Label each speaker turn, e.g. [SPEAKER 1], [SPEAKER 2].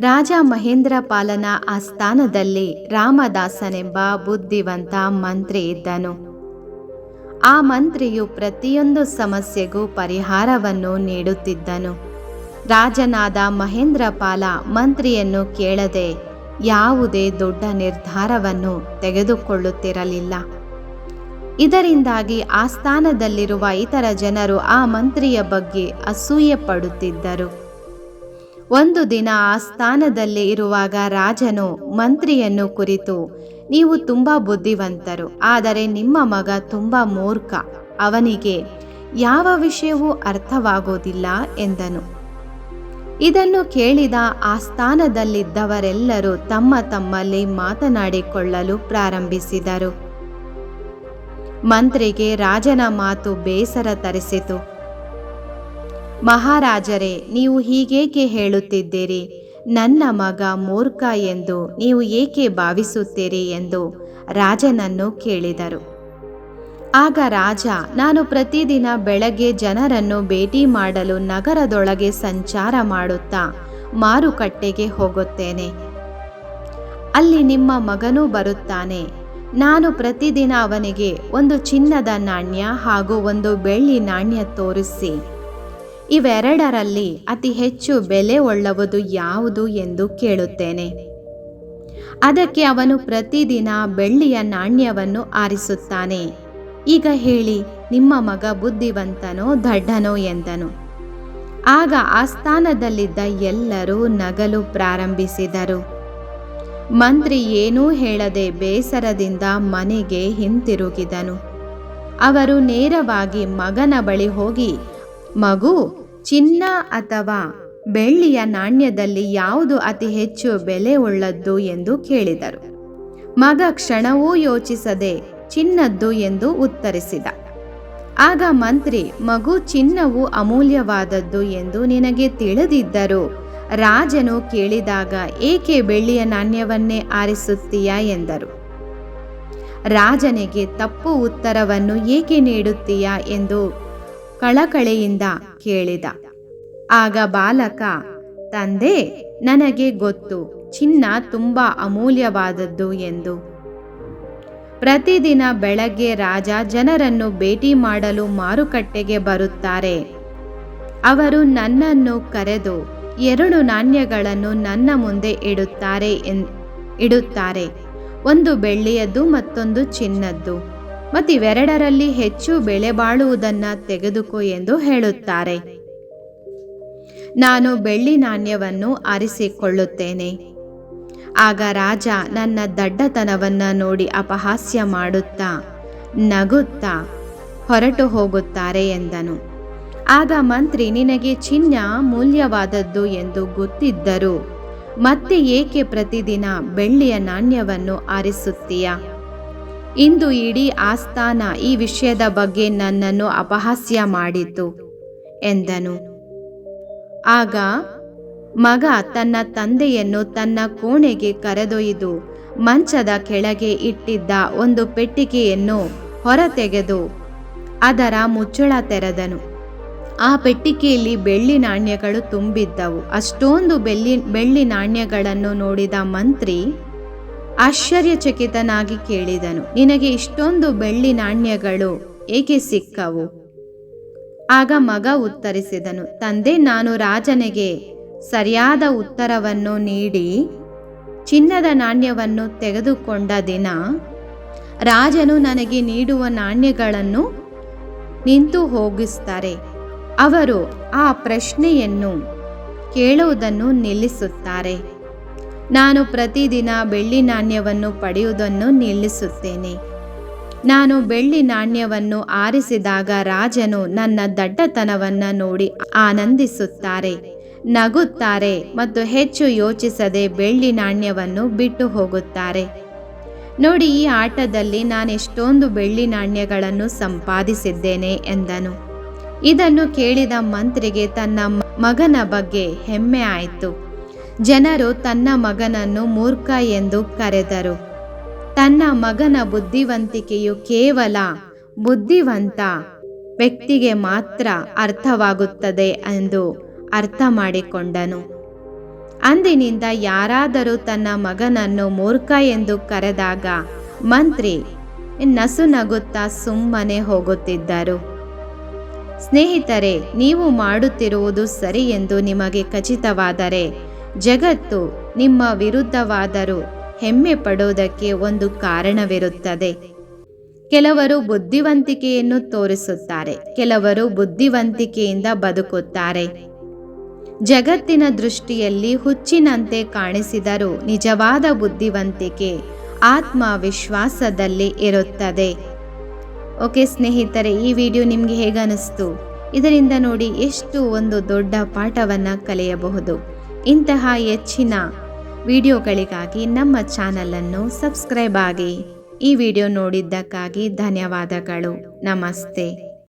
[SPEAKER 1] ರಾಜ ಮಹೇಂದ್ರಪಾಲನ ಆಸ್ಥಾನದಲ್ಲಿ ರಾಮದಾಸನೆಂಬ ಬುದ್ಧಿವಂತ ಮಂತ್ರಿ ಇದ್ದನು. ಆ ಮಂತ್ರಿಯು ಪ್ರತಿಯೊಂದು ಸಮಸ್ಯೆಗೂ ಪರಿಹಾರವನ್ನು ನೀಡುತ್ತಿದ್ದನು. ರಾಜನಾದ ಮಹೇಂದ್ರಪಾಲ ಮಂತ್ರಿಯನ್ನು ಕೇಳದೆ ಯಾವುದೇ ದೊಡ್ಡ ನಿರ್ಧಾರವನ್ನು ತೆಗೆದುಕೊಳ್ಳುತ್ತಿರಲಿಲ್ಲ. ಇದರಿಂದಾಗಿ ಆಸ್ಥಾನದಲ್ಲಿರುವ ಇತರ ಜನರು ಆ ಮಂತ್ರಿಯ ಬಗ್ಗೆ ಅಸೂಯೆ ಪಡುತ್ತಿದ್ದರು ಒಂದು ದಿನ ಆ ಸ್ಥಾನದಲ್ಲಿ ಇರುವಾಗ ರಾಜನು ಮಂತ್ರಿಯನ್ನು ಕುರಿತು, ನೀವು ತುಂಬ ಬುದ್ಧಿವಂತರು, ಆದರೆ ನಿಮ್ಮ ಮಗ ತುಂಬ ಮೂರ್ಖ, ಅವನಿಗೆ ಯಾವ ವಿಷಯವೂ ಅರ್ಥವಾಗೋದಿಲ್ಲ ಎಂದನು. ಇದನ್ನು ಕೇಳಿದ ಆ ಸ್ಥಾನದಲ್ಲಿದ್ದವರೆಲ್ಲರೂ ತಮ್ಮ ತಮ್ಮಲ್ಲಿ ಮಾತನಾಡಿಕೊಳ್ಳಲು ಪ್ರಾರಂಭಿಸಿದರು. ಮಂತ್ರಿಗೆ ರಾಜನ ಮಾತು ಬೇಸರ ತರಿಸಿತು. ಮಹಾರಾಜರೇ, ನೀವು ಹೀಗೇಕೆ ಹೇಳುತ್ತಿದ್ದೀರಿ? ನನ್ನ ಮಗ ಮೂರ್ಖ ಎಂದು ನೀವು ಏಕೆ ಭಾವಿಸುತ್ತೀರಿ ಎಂದು ರಾಜನನ್ನು ಕೇಳಿದರು. ಆಗ ರಾಜ, ನಾನು ಪ್ರತಿದಿನ ಬೆಳಗ್ಗೆ ಜನರನ್ನು ಭೇಟಿ ಮಾಡಲು ನಗರದೊಳಗೆ ಸಂಚಾರ ಮಾಡುತ್ತಾ ಮಾರುಕಟ್ಟೆಗೆ ಹೋಗುತ್ತೇನೆ. ಅಲ್ಲಿ ನಿಮ್ಮ ಮಗನೂ ಬರುತ್ತಾನೆ. ನಾನು ಪ್ರತಿದಿನ ಅವನಿಗೆ ಒಂದು ಚಿನ್ನದ ನಾಣ್ಯ ಹಾಗೂ ಒಂದು ಬೆಳ್ಳಿ ನಾಣ್ಯ ತೋರಿಸಿ. ಇವೆರಡರಲ್ಲಿ ಅತಿ ಹೆಚ್ಚು ಬೆಲೆ ಒಳ್ಳುವುದು ಯಾವುದು ಎಂದು ಕೇಳುತ್ತೇನೆ. ಅದಕ್ಕೆ ಅವನು ಪ್ರತಿದಿನ ಬೆಳ್ಳಿಯ ನಾಣ್ಯವನ್ನು ಆರಿಸುತ್ತಾನೆ. ಈಗ ಹೇಳಿ, ನಿಮ್ಮ ಮಗ ಬುದ್ಧಿವಂತನೋ ದಡ್ಡನೋ ಎಂದನು. ಆಗ ಆಸ್ಥಾನದಲ್ಲಿದ್ದ ಎಲ್ಲರೂ ನಗಲು ಪ್ರಾರಂಭಿಸಿದರು. ಮಂತ್ರಿ ಏನೂ ಹೇಳದೆ ಬೇಸರದಿಂದ ಮನೆಗೆ ಹಿಂತಿರುಗಿದನು. ಅವರು ನೇರವಾಗಿ ಮಗನ ಬಳಿ ಹೋಗಿ, ಮಗು ಚಿನ್ನ ಅಥವಾ ಬೆಳ್ಳಿಯ ನಾಣ್ಯದಲ್ಲಿ ಯಾವುದು ಅತಿ ಹೆಚ್ಚು ಬೆಲೆ ಉಳ್ಳದ್ದು ಎಂದು ಕೇಳಿದರು. ಮಗ ಕ್ಷಣವೂ ಯೋಚಿಸದೆ ಚಿನ್ನದ್ದು ಎಂದು ಉತ್ತರಿಸಿದ. ಆಗ ಮಂತ್ರಿ, ಮಗು, ಚಿನ್ನವು ಅಮೂಲ್ಯವಾದದ್ದು ಎಂದು ನಿನಗೆ ತಿಳಿದಿದ್ದರು ರಾಜನು ಕೇಳಿದಾಗ ಏಕೆ ಬೆಳ್ಳಿಯ ನಾಣ್ಯವನ್ನೇ ಆರಿಸುತ್ತೀಯಾ? ಎಂದರು. ರಾಜನಿಗೆ ತಪ್ಪು ಉತ್ತರವನ್ನು ಏಕೆ ನೀಡುತ್ತೀಯಾ? ಎಂದು ಕಳಕಳೆಯಿಂದ ಕೇಳಿದ. ಆಗ ಬಾಲಕ, ತಂದೆ, ನನಗೆ ಗೊತ್ತು. ಚಿನ್ನ ತುಂಬ ಅಮೂಲ್ಯವಾದದ್ದು ಎಂದು. ಪ್ರತಿದಿನ ಬೆಳಗ್ಗೆ ರಾಜ ಜನರನ್ನು ಭೇಟಿ ಮಾಡಲು ಮಾರುಕಟ್ಟೆಗೆ ಬರುತ್ತಾರೆ. ಅವರು ನನ್ನನ್ನು ಕರೆದು ಎರಡು ನಾಣ್ಯಗಳನ್ನು ನನ್ನ ಮುಂದೆ ಇಡುತ್ತಾರೆ ಇಡುತ್ತಾರೆ. ಒಂದು ಬೆಳ್ಳಿಯದ್ದು ಮತ್ತೊಂದು ಚಿನ್ನದ್ದು. ಮತ್ತಿವೆರಡರಲ್ಲಿ ಹೆಚ್ಚು ಬೆಳೆ ಬಾಳುವುದನ್ನು ತೆಗೆದುಕೋ ಎಂದು ಹೇಳುತ್ತಾರೆ. ನಾನು ಬೆಳ್ಳಿ ನಾಣ್ಯವನ್ನು ಆರಿಸಿಕೊಳ್ಳುತ್ತೇನೆ. ಆಗ ರಾಜ ನನ್ನ ದಡ್ಡತನವನ್ನು ನೋಡಿ ಅಪಹಾಸ್ಯ ಮಾಡುತ್ತಾ, ನಗುತ್ತಾ ಹೊರಟು ಹೋಗುತ್ತಾರೆ ಎಂದನು. ಆಗ ಮಂತ್ರಿ, ನಿನಗೆ ಚಿನ್ನ ಮೂಲ್ಯವಾದದ್ದು ಎಂದು ಗೊತ್ತಿದ್ದರೂ ಮತ್ತೆ ಏಕೆ ಪ್ರತಿದಿನ ಬೆಳ್ಳಿಯ ನಾಣ್ಯವನ್ನು ಆರಿಸುತ್ತೀಯಾ? ಇಂದು ಇಡೀ ಆಸ್ಥಾನ ಈ ವಿಷಯದ ಬಗ್ಗೆ ನನ್ನನ್ನು ಅಪಹಾಸ್ಯ ಮಾಡಿತು ಎಂದನು. ಆಗ ಮಗ ತನ್ನ ತಂದೆಯನ್ನು ತನ್ನ ಕೋಣೆಗೆ ಕರೆದೊಯ್ದು ಮಂಚದ ಕೆಳಗೆ ಇಟ್ಟಿದ್ದ ಒಂದು ಪೆಟ್ಟಿಗೆಯನ್ನು ಹೊರತೆಗೆದು ಅದರ ಮುಚ್ಚಳ ತೆರೆದನು. ಆ ಪೆಟ್ಟಿಗೆಯಲ್ಲಿ ಬೆಳ್ಳಿ ನಾಣ್ಯಗಳು ತುಂಬಿದ್ದವು. ಅಷ್ಟೊಂದು ಬೆಳ್ಳಿ ಬೆಳ್ಳಿ ನಾಣ್ಯಗಳನ್ನು ನೋಡಿದ ಮಂತ್ರಿ ಆಶ್ಚರ್ಯಚಕಿತನಾಗಿ ಕೇಳಿದನು, ನಿನಗೆ ಇಷ್ಟೊಂದು ಬೆಳ್ಳಿ ನಾಣ್ಯಗಳು ಏಕೆ ಸಿಕ್ಕವು? ಆಗ ಮಗ ಉತ್ತರಿಸಿದನು, ತಂದೆ, ನಾನು ರಾಜನಿಗೆ ಸರಿಯಾದ ಉತ್ತರವನ್ನು ನೀಡಿ ಚಿನ್ನದ ನಾಣ್ಯವನ್ನು ತೆಗೆದುಕೊಂಡ ದಿನ ರಾಜನು ನನಗೆ ನೀಡುವ ನಾಣ್ಯಗಳನ್ನು ನಿಂತು ಹೋಗಿಸ್ತಾರೆ. ಅವರು ಆ ಪ್ರಶ್ನೆಯನ್ನು ಕೇಳುವುದನ್ನು ನಿಲ್ಲಿಸುತ್ತಾರೆ. ನಾನು ಪ್ರತಿದಿನ ಬೆಳ್ಳಿ ನಾಣ್ಯವನ್ನು ಪಡೆಯುವುದನ್ನು ನಿಲ್ಲಿಸುತ್ತೇನೆ. ನಾನು ಬೆಳ್ಳಿ ನಾಣ್ಯವನ್ನು ಆರಿಸಿದಾಗ ರಾಜನು ನನ್ನ ದಡ್ಡತನವನ್ನು ನೋಡಿ ಆನಂದಿಸುತ್ತಾರೆ. ನಗುತ್ತಾರೆ ಮತ್ತು ಹೆಚ್ಚು ಯೋಚಿಸದೆ ಬೆಳ್ಳಿ ನಾಣ್ಯವನ್ನು ಬಿಟ್ಟು ಹೋಗುತ್ತಾರೆ. ನೋಡಿ, ಈ ಆಟದಲ್ಲಿ ನಾನೆಷ್ಟೊಂದು ಬೆಳ್ಳಿ ನಾಣ್ಯಗಳನ್ನು ಸಂಪಾದಿಸಿದ್ದೇನೆ ಎಂದನು. ಇದನ್ನು ಕೇಳಿದ ಮಂತ್ರಿಗೆ ತನ್ನ ಮಗನ ಬಗ್ಗೆ ಹೆಮ್ಮೆ ಆಯಿತು. ಜನರು ತನ್ನ ಮಗನನ್ನು ಮೂರ್ಖ ಎಂದು ಕರೆದರು. ತನ್ನ ಮಗನ ಬುದ್ಧಿವಂತಿಕೆಯು ಕೇವಲ ಬುದ್ಧಿವಂತ ವ್ಯಕ್ತಿಗೆ ಮಾತ್ರ ಅರ್ಥವಾಗುತ್ತದೆ ಎಂದು ಅರ್ಥ ಮಾಡಿಕೊಂಡನು ಅಂದಿನಿಂದ ಯಾರಾದರೂ ತನ್ನ ಮಗನನ್ನು ಮೂರ್ಖ ಎಂದು ಕರೆದಾಗ ಮಂತ್ರಿ ನಸು ನಗುತ್ತಾ ಸುಮ್ಮನೆ ಹೋಗುತ್ತಿದ್ದರು. ಸ್ನೇಹಿತರೆ, ನೀವು ಮಾಡುತ್ತಿರುವುದು ಸರಿ ಎಂದು ನಿಮಗೆ ಖಚಿತವಾದರೆ ಜಗತ್ತು ನಿಮ್ಮ ವಿರುದ್ಧವಾದರೂ ಹೆಮ್ಮೆ ಪಡೋದಕ್ಕೆ ಒಂದು ಕಾರಣವಿರುತ್ತದೆ. ಕೆಲವರು ಬುದ್ಧಿವಂತಿಕೆಯನ್ನು ತೋರಿಸುತ್ತಾರೆ, ಕೆಲವರು ಬುದ್ಧಿವಂತಿಕೆಯಿಂದ ಬದುಕುತ್ತಾರೆ. ಜಗತ್ತಿನ ದೃಷ್ಟಿಯಲ್ಲಿ ಹುಚ್ಚಿನಂತೆ ಕಾಣಿಸಿದರೂ ನಿಜವಾದ ಬುದ್ಧಿವಂತಿಕೆ ಆತ್ಮವಿಶ್ವಾಸದಲ್ಲಿ ಇರುತ್ತದೆ. ಓಕೆ ಸ್ನೇಹಿತರೆ, ಈ ವಿಡಿಯೋ ನಿಮಗೆ ಹೇಗನ್ನಿಸ್ತು? ಇದರಿಂದ ನೋಡಿ ಎಷ್ಟು ಒಂದು ದೊಡ್ಡ ಪಾಠವನ್ನು ಕಲಿಯಬಹುದು. ಇಂತಹ ಹೆಚ್ಚಿನ ವಿಡಿಯೋಗಳಿಗಾಗಿ ನಮ್ಮ ಚಾನಲನ್ನು ಸಬ್ಸ್ಕ್ರೈಬ್ ಆಗಿ ಈ ವಿಡಿಯೋ ನೋಡಿದ್ದಕ್ಕಾಗಿ ಧನ್ಯವಾದಗಳು. ನಮಸ್ತೆ.